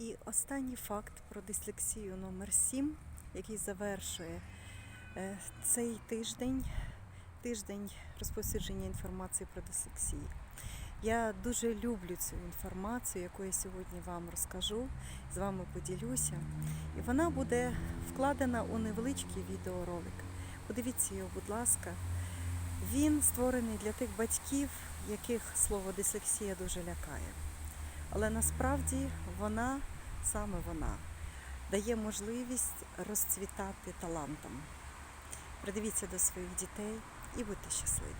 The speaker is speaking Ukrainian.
І останній факт про дислексію номер 7, який завершує е, цей тиждень, тиждень розповсюдження інформації про дислексію. Я дуже люблю цю інформацію, яку я сьогодні вам розкажу, з вами поділюся. І вона буде вкладена у невеличкий відеоролик. Подивіться його, будь ласка. Він створений для тих батьків, яких слово дислексія дуже лякає. Але насправді вона, саме вона, дає можливість розцвітати талантом. Придивіться до своїх дітей і будьте щасливі.